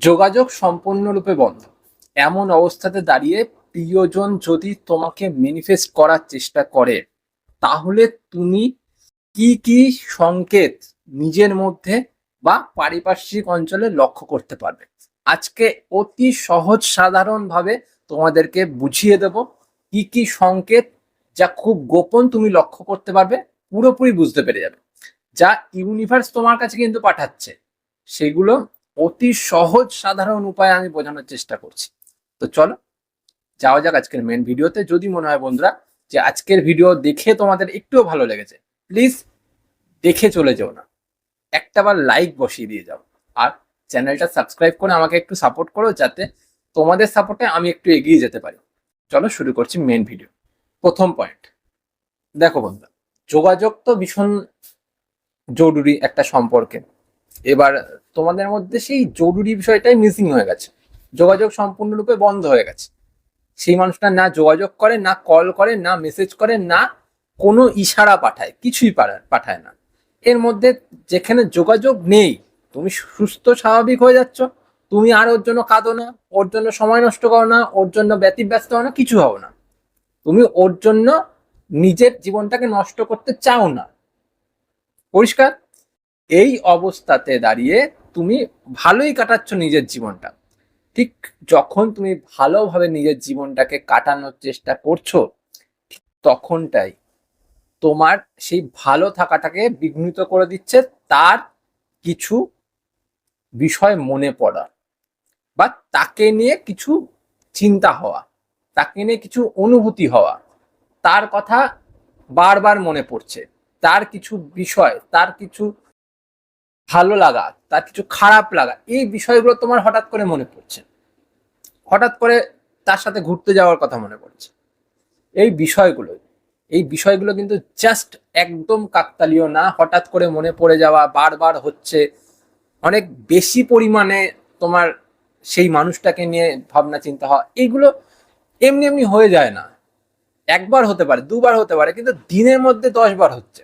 যোগাযোগ সম্পূর্ণরূপে বন্ধ। এমন অবস্থাতে দাঁড়িয়ে প্রিয়জন যদি তোমাকে ম্যানিফেস্ট করার চেষ্টা করে, তাহলে তুমি কি কি সংকেত নিজের মধ্যে বা পারিপার্শ্বিক অঞ্চলে লক্ষ্য করতে পারবে? আজকে অতি সহজ সাধারণভাবে তোমাদেরকে বুঝিয়ে দেব কি কি সংকেত যা খুব গোপন তুমি লক্ষ্য করতে পারবে, পুরোপুরি বুঝতে পেরে যাবে। যা ইউনিভার্স তোমার কাছে কিন্তু পাঠাচ্ছে, সেগুলো অতি সহজ সাধারণ উপায়ে আমি বোঝানোর চেষ্টা করছি। তো চলো, যাওয়া যাক আজকের মেন ভিডিওতে। যদি মনে হয় বন্ধুরা যে আজকের ভিডিও দেখে তোমাদের একটুও ভালো লেগেছে প্লিজ দেখে চলে যেও না। একটা বার লাইক বসিয়ে দিয়ে যাও। আর চ্যানেলটা সাবস্ক্রাইব করে আমাকে একটু সাপোর্ট করো যাতে তোমাদের সাপোর্টে আমি একটু এগিয়ে যেতে পারি। চলো শুরু করছি মেন ভিডিও প্রথম পয়েন্ট দেখো বন্ধুরা, যোগাযোগ তো ভীষণ জরুরি একটা সম্পর্কে। এবার তোমাদের মধ্যে সেই জরুরি বিষয়টাই মিসিং হয়ে গেছে। যোগাযোগ সম্পূর্ণরূপে বন্ধ হয়ে গেছে। সেই মানুষটা না যোগাযোগ করে, না কল করে, না মেসেজ করে, না কোনো ইশারা পাঠায়, কিছুই পাঠায় না। এর মধ্যে যেখানে যোগাযোগ নেই, তুমি সুস্থ স্বাভাবিক হয়ে যাচ্ছ। তুমি আর ওর জন্য কাঁদো না, ওর জন্য সময় নষ্ট করো না, ওর জন্য ব্যতিব্যস্ত হও না, কিছু হও না। তুমি ওর জন্য নিজের জীবনটাকে নষ্ট করতে চাও না। পরিষ্কার? এই অবস্থাতে দাঁড়িয়ে তুমি ভালোই কাটাচ্ছ নিজের জীবনটা। ঠিক যখন তুমি ভালোভাবে নিজের জীবনটাকে কাটানোর চেষ্টা করছ, ঠিক তখনটাই তোমার সেই ভালো থাকাটাকে বিঘ্নিত করে দিচ্ছে, তার কিছু বিষয় মনে পড়া বা তাকে নিয়ে কিছু চিন্তা হওয়া, তাকে নিয়ে কিছু অনুভূতি হওয়া, তার কথা বারবার মনে পড়ছে। তার কিছু বিষয়, তার কিছু ভালো লাগা, তার কিছু খারাপ লাগা, এই বিষয়গুলো তোমার হঠাৎ করে মনে পড়ছে? হঠাৎ করে তার সাথে ঘুরতে যাওয়ার কথা মনে পড়ছে। এই বিষয়গুলো এই বিষয়গুলো কিন্তু জাস্ট একদম কাকতালীয় না, হঠাৎ করে মনে পড়ে যাওয়া বারবার হচ্ছে। অনেক বেশি পরিমাণে তোমার সেই মানুষটাকে নিয়ে ভাবনা, চিন্তা হওয়া এইগুলো এমনি এমনি হয়ে যায় না। একবার হতে পারে, দুবার হতে পারে, কিন্তু দিনের মধ্যে দশ বার হচ্ছে।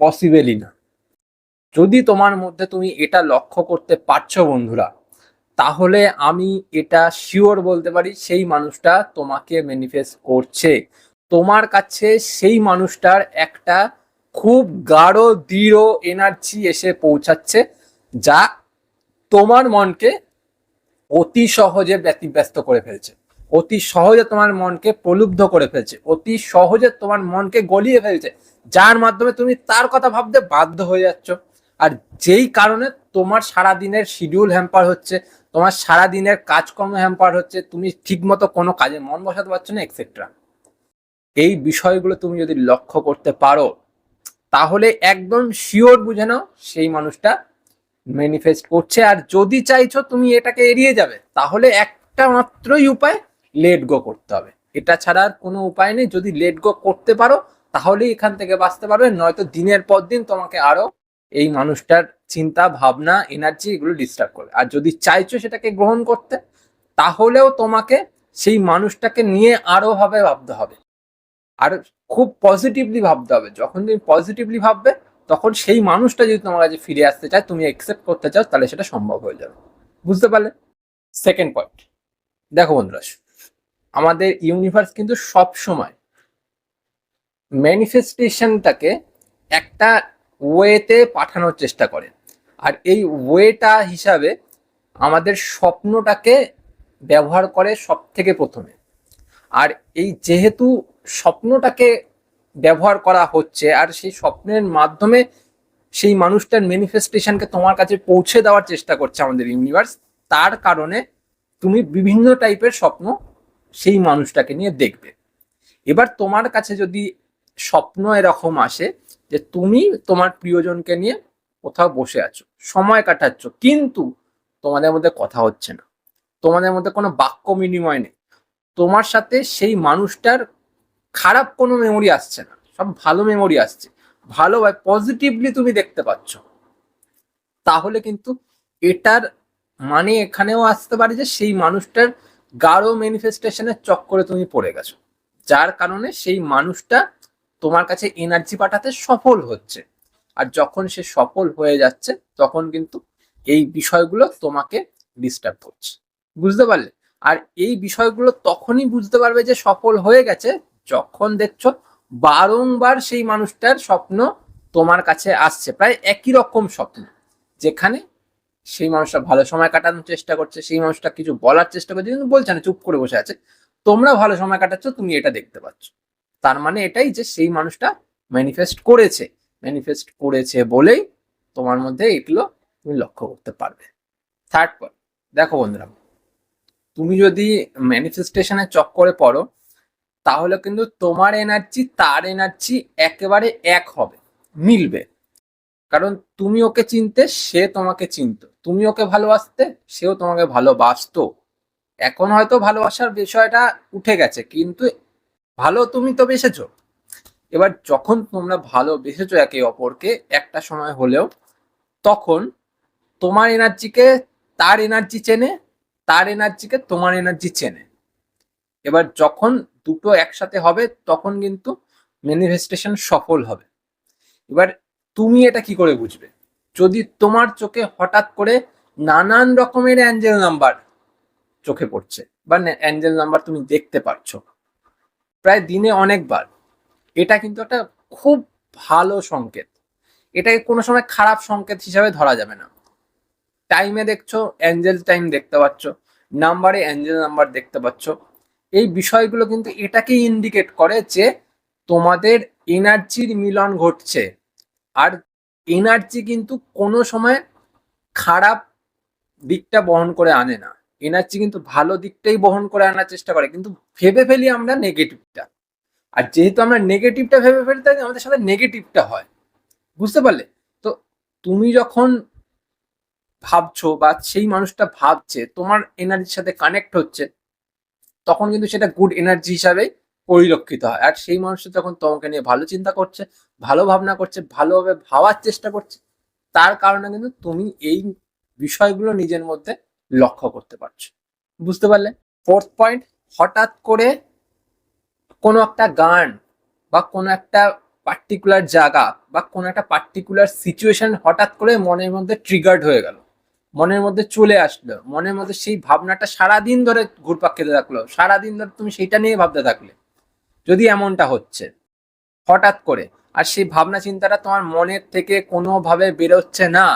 পসিবেলই না। যদি তোমার মধ্যে তুমি এটা লক্ষ্য করতে পারছ বন্ধুরা, তাহলে আমি এটা শিওর বলতে পারি সেই মানুষটা তোমাকে ম্যানিফেস্ট করছে। তোমার কাছে সেই মানুষটার একটা খুব গাঢ়, দৃঢ় এনার্জি এসে পৌঁছাচ্ছে, যা তোমার মনকে অতি সহজে ব্যতিব্যস্ত করে ফেলছে। অতি সহজে তোমার মনকে প্রলুব্ধ করে ফেলছে। অতি সহজে তোমার মনকে গলিয়ে ফেলছে। যার মাধ্যমে তুমি তার কথা ভাবতে বাধ্য হয়ে যাচ্ছ। আর যেই কারণে তোমার সারা দিনের শিডিউল হ্যাম্পার হচ্ছে, তোমার সারা দিনের কাজকর্ম হ্যাম্পার হচ্ছে, তুমি ঠিকমতো কোনো কাজে মন বসাতে পারছ না এক্সেট্রা এই বিষয়গুলো তুমি যদি লক্ষ্য করতে পারো, তাহলে একদম শিওর বুঝে নাও সেই মানুষটা ম্যানিফেস্ট করছে। আর যদি চাইছো তুমি এটাকে এড়িয়ে যাবে, তাহলে একটা মাত্রই উপায় লেট গো করতে হবে। এটা ছাড়া আর কোনো উপায় নেই। যদি লেট গো করতে পারো, তাহলেই এখান থেকে বাঁচতে পারবে, নয়তো দিনের পর দিন তোমাকে আরও এই মানুষটার চিন্তা, ভাবনা এনার্জি এগুলো ডিস্টার্ব করবে আর যদি চাইছো সেটাকে গ্রহণ করতে, তাহলেও তোমাকে সেই মানুষটাকে নিয়ে আরও ভাবে ভাবতে হবে। আর খুব পজিটিভলি ভাবতে হবে। যখন তুমি পজিটিভলি ভাববে, তখন সেই মানুষটা যদি তোমার কাছে ফিরে আসতে চায়, তুমি অ্যাকসেপ্ট করতে চাও, তাহলে সেটা সম্ভব হয়ে যাবে। বুঝতে পারলে? সেকেন্ড পয়েন্ট দেখো বন্ধুরা, আমাদের ইউনিভার্স কিন্তু সব সময় ম্যানিফেস্টেশনটাকে একটা ওয়েতে পাঠানোর চেষ্টা করে আর এই ওয়েটা হিসাবে আমাদের স্বপ্নটাকে ব্যবহার করে সব থেকে প্রথমে। আর এই যেহেতু স্বপ্নটাকে ব্যবহার করা হচ্ছে, আর সেই স্বপ্নের মাধ্যমে সেই মানুষটার ম্যানিফেস্টেশনকে তোমার কাছে পৌঁছে দেওয়ার চেষ্টা করছে আমাদের ইউনিভার্স তার কারণে তুমি বিভিন্ন টাইপের স্বপ্ন সেই মানুষটাকে নিয়ে দেখবে। এবার তোমার কাছে যদি স্বপ্ন এরকম আসে যে তুমি তোমার প্রিয়জনকে নিয়ে কোথাও বসে আছো, সময় কাটাচ্ছ, কিন্তু তোমাদের মধ্যে কথা হচ্ছে না। তোমাদের মধ্যে কোনো বাক্য বিনিময় নেই। তোমার সাথে সেই মানুষটার খারাপ কোনো মেমোরি আসছে না। সব ভালো মেমোরি আসছে। ভালো পজিটিভলি তুমি দেখতে পাচ্ছ। তাহলে কিন্তু এটার মানে এখানেও আসতে পারে যে সেই মানুষটার গাঢ় ম্যানিফেস্টেশনের চক্করে তুমি পড়ে গেছো। যার কারণে সেই মানুষটা তোমার কাছে এনার্জি পাঠাতে সফল হচ্ছে। আর যখন সে সফল হয়ে যাচ্ছে, তখন কিন্তু এই বিষয়গুলো তোমাকে ডিস্টার্ব করছে। বুঝতে পারলে? আর এই বিষয়গুলো তখনই বুঝতে পারবে যে সফল হয়ে গেছে, যখন দেখছ বারংবার সেই মানুষটার স্বপ্ন তোমার কাছে আসছে। প্রায় একই রকম স্বপ্ন, যেখানে সেই মানুষটা ভালো সময় কাটানোর চেষ্টা করছে, সেই মানুষটা কিছু বলার চেষ্টা করছে, কিন্তু বলছে না, চুপ করে বসে আছে। তোমরা ভালো সময় কাটাচ্ছ, তুমি এটা দেখতে পাচ্ছ। তার মানে এটাই যে সেই মানুষটা ম্যানিফেস্ট করেছে। ম্যানিফেস্ট করেছে বলেই তোমার মধ্যে এগুলো তুমি লক্ষ্য করতে পারবে। থার্ড পয়েন্ট দেখো বন্ধুরা, তুমি যদি ম্যানিফেস্টেশনের চক্করে পড়ো, তাহলে কিন্তু তোমার এনার্জি তার এনার্জি একেবারে এক হবে, মিলবে। কারণ তুমি ওকে চিনতে, সে তোমাকে চিনতো। তুমি ওকে ভালোবাসতে, সেও তোমাকে ভালোবাসতো। এখন হয়তো ভালোবাসার বিষয়টা উঠে গেছে, কিন্তু ভালো তুমি তো বেসেছো। এবার যখন তোমরা ভালো বেসেছো একে অপরকে, একটা সময় হলেও, তখন তোমার এনার্জিকে তার এনার্জি চেনে, তার এনার্জিকে তোমার এনার্জি চেনে। এবার যখন দুটো একসাথে হবে, তখন কিন্তু ম্যানিফেস্টেশন সফল হবে। এবার তুমি এটা কি করে বুঝবে? যদি তোমার চোখে হঠাৎ করে নানান রকমের অ্যাঞ্জেল নাম্বার চোখে পড়ছে, বা অ্যাঞ্জেল নাম্বার তুমি দেখতে পাচ্ছ প্রায় দিনে অনেকবার। এটা কিন্তু একটা খুব ভালো সংকেত। এটাকে কোনো সময় খারাপ সংকেত হিসাবে ধরা যাবে না। টাইমে দেখছ অ্যাঞ্জেল টাইম দেখতে পাচ্ছ নাম্বারে অ্যাঞ্জেল নাম্বার দেখতে পাচ্ছ। এই বিষয়গুলো কিন্তু এটাকেই ইন্ডিকেট করে যে তোমাদের এনার্জির মিলন ঘটছে। আর এনার্জি কিন্তু কোনো সময় খারাপ দিকটা বহন করে আনে না। এনার্জি কিন্তু ভালো দিকটাই বহন করে আনার চেষ্টা করে, কিন্তু ভেবে ফেলি আমরা নেগেটিভটা আর যেহেতু আমরা নেগেটিভটা ভেবে ফেলতে আমাদের সাথে নেগেটিভটা হয়। বুঝতে পারলে? তো তুমি যখন ভাবছ বা সেই মানুষটা ভাবছে, তোমার এনার্জির সাথে কানেক্ট হচ্ছে, তখন কিন্তু সেটা গুড এনার্জি হিসাবে পরিলক্ষিত হয়। আর সেই মানুষটা যখন তোমাকে নিয়ে ভালো চিন্তা করছে, ভালো ভাবনা করছে, ভালোভাবে ভাবার চেষ্টা করছে, তার কারণে কিন্তু তুমি এই বিষয়গুলো নিজের মধ্যে লক্ষ্য করতে পারছ। বুঝতে পারলে? ফোর্থ পয়েন্ট হঠাৎ করে কোনো একটা গান বা কোনো একটা পার্টিকুলার জায়গা বা কোনো একটা পার্টিকুলার সিচুয়েশন হঠাৎ করে মনের মধ্যে ট্রিগার্ড হয়ে গেল। মনের মধ্যে চলে আসলো। মনের মধ্যে সেই ভাবনাটা সারাদিন ধরে ঘুরপাক খেতে থাকল। সারাদিন ধরে তুমি সেইটা নিয়ে ভাবতে থাকলে। যদি এমনটা হচ্ছে, হঠাৎ করে, আর সেই ভাবনা চিন্তাটা তোমার মনের থেকে কোনোভাবে বেরোচ্ছে না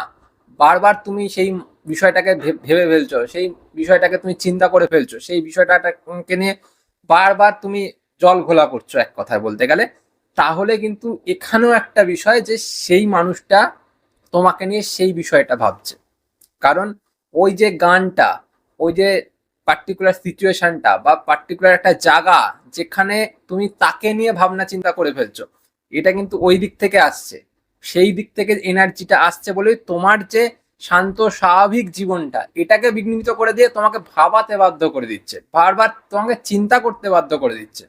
বারবার তুমি সেই বিষয়টাকে ভেবে ফেলছো, সেই বিষয়টাকে তুমি চিন্তা করে ফেলছো, সেই বিষয়টাকে নিয়ে বারবার তুমি জল ঘোলা করছ এক কথায় বলতে গেলে। তাহলে কিন্তু এখানেও একটা বিষয় যে সেই মানুষটা তোমাকে নিয়ে সেই বিষয়টা ভাবছে। কারণ ওই যে গানটা, ওই যে পার্টিকুলার সিচুয়েশনটা বা পার্টিকুলার একটা জায়গা যেখানে তুমি তাকে নিয়ে ভাবনা চিন্তা করে ফেলছো, এটা কিন্তু ওই দিক থেকে আসছে। সেই দিক থেকে এনার্জিটা আসছে বলেই তোমার যে শান্ত, স্বাভাবিক জীবনটা, এটাকে বিঘ্নিত করে দিয়ে তোমাকে ভাবাতে বাধ্য করে দিচ্ছে। বারবার তোমাকে চিন্তা করতে বাধ্য করে দিচ্ছে।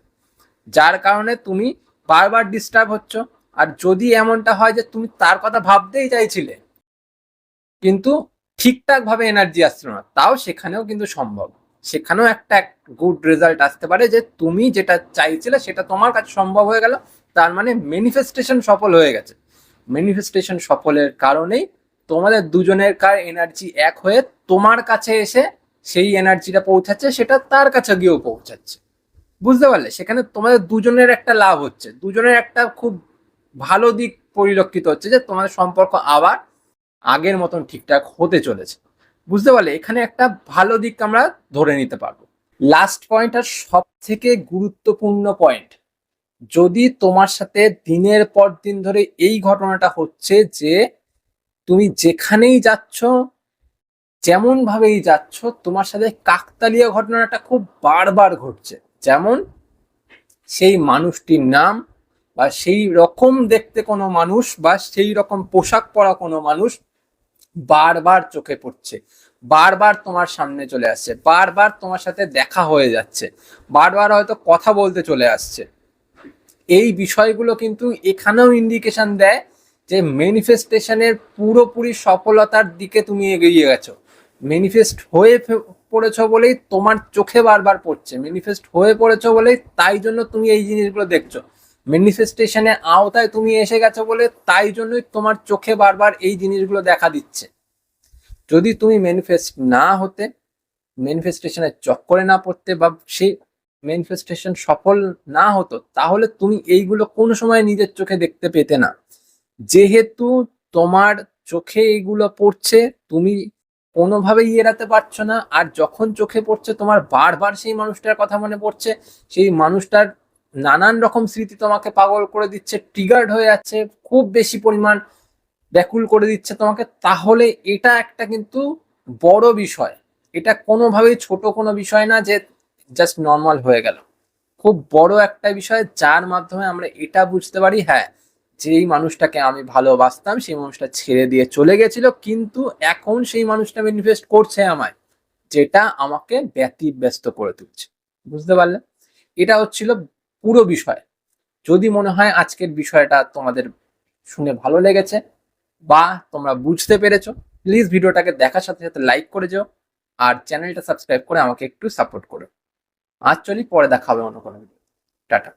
যার কারণে তুমি বারবার ডিস্টার্ব হচ্ছ। আর যদি এমনটা হয় যে তুমি তার কথা ভাবতেই চাইছিলে, কিন্তু ঠিকঠাক ভাবে এনার্জি আসছিল না, তাও সেখানেও কিন্তু সম্ভব। সেখানেও একটা গুড রেজাল্ট আসতে পারে যে তুমি যেটা চাইছিলে সেটা তোমার কাছে সম্ভব হয়ে গেল। তার মানে ম্যানিফেস্টেশন সফল হয়ে গেছে। ম্যানিফেস্টেশন সফলের কারণেই তোমাদের দুজনের কার এনার্জি এক হয়ে তোমার কাছে এসে সেই এনার্জিটা পৌঁছাচ্ছে, সেটা তার কাছে গিয়েও পৌঁছাচ্ছে। বুঝতে পারলে? সেখানে তোমাদের দুজনের একটা লাভ হচ্ছে। দুজনের একটা খুব ভালো দিক পরিলক্ষিত হচ্ছে যে তোমাদের সম্পর্ক আবার আগের মতন ঠিকঠাক হতে চলেছে। বুঝতে পারলে? এখানে একটা ভালো দিক আমরা ধরে নিতে পারব। লাস্ট পয়েন্ট আর সব থেকে গুরুত্বপূর্ণ পয়েন্ট যদি তোমার সাথে দিনের পর দিন ধরে এই ঘটনাটা হচ্ছে যে তুমি যেখানেই যাচ্ছ যেমন ভাবেই যাচ্ছ, তোমার সাথে কাকতালীয় ঘটনাটা খুব বারবার ঘটছে। যেমন সেই মানুষটির নাম বা সেই রকম দেখতে কোনো মানুষ বা সেই রকম পোশাক পরা কোনো মানুষ বারবার চোখে পড়ছে, বারবার তোমার সামনে চলে আসছে, বারবার তোমার সাথে দেখা হয়ে যাচ্ছে, বারবার হয়তো কথা বলতে চলে আসছে। এই বিষয়গুলো কিন্তু এখানেও ইন্ডিকেশন দেয় যে ম্যানিফেস্টেশনের পুরোপুরি সফলতার দিকে তুমি এগিয়ে গেছো। ম্যানিফেস্ট হয়ে পড়েছ বলেই তোমার চোখে বারবার পড়ছে। ম্যানিফেস্ট হয়ে পড়েছো বলেই তাই জন্য তুমি এই জিনিসগুলো দেখছ। ম্যানিফেস্টেশনের আওতায় তুমি এসে গেছো বলে তাই জন্যই তোমার চোখে বারবার এই জিনিসগুলো দেখা দিচ্ছে। যদি তুমি ম্যানিফেস্ট না হতে ম্যানিফেস্টেশনের চক্করে না পড়তে বা সেই ম্যানিফেস্টেশন সফল না হতো, তাহলে তুমি এইগুলো কোনো সময় নিজের চোখে দেখতে পেতে না। যেহেতু তোমার চোখে এইগুলো পড়ছে, তুমি কোনোভাবেই এড়াতে পারছ না, আর যখন চোখে পড়ছে, তোমার বারবার সেই মানুষটার কথা মনে পড়ছে, সেই মানুষটার নানান রকম স্মৃতি তোমাকে পাগল করে দিচ্ছে ট্রিগার্ড হয়ে যাচ্ছে, খুব বেশি পরিমাণ ব্যাকুল করে দিচ্ছে তোমাকে, তাহলে এটা একটা কিন্তু বড় বিষয়। এটা কোনোভাবেই ছোট কোনো বিষয় না যে জাস্ট নর্মাল হয়ে গেল। খুব বড় একটা বিষয়, যার মাধ্যমে আমরা এটা বুঝতে পারি হ্যাঁ যেই মানুষটাকে আমি ভালোবাসতাম, সেই মানুষটা ছেড়ে দিয়ে চলে গেছিল, কিন্তু এখন সেই মানুষটা ইনভেস্ট করছে আমায়, যেটা আমাকে ব্যতিব্যস্ত করে তুলছে। বুঝতে পারলে? এটা হচ্ছিল পুরো বিষয়। যদি মনে হয় আজকের বিষয়টা তোমাদের শুনে ভালো লেগেছে বা তোমরা বুঝতে পেরেছ প্লিজ ভিডিওটাকে দেখার সাথে সাথে লাইক করে যাও, আর চ্যানেলটা সাবস্ক্রাইব করে আমাকে একটু সাপোর্ট করো। আজ পরে দেখা হবে অন্য কোনো ভিডিও টাটা।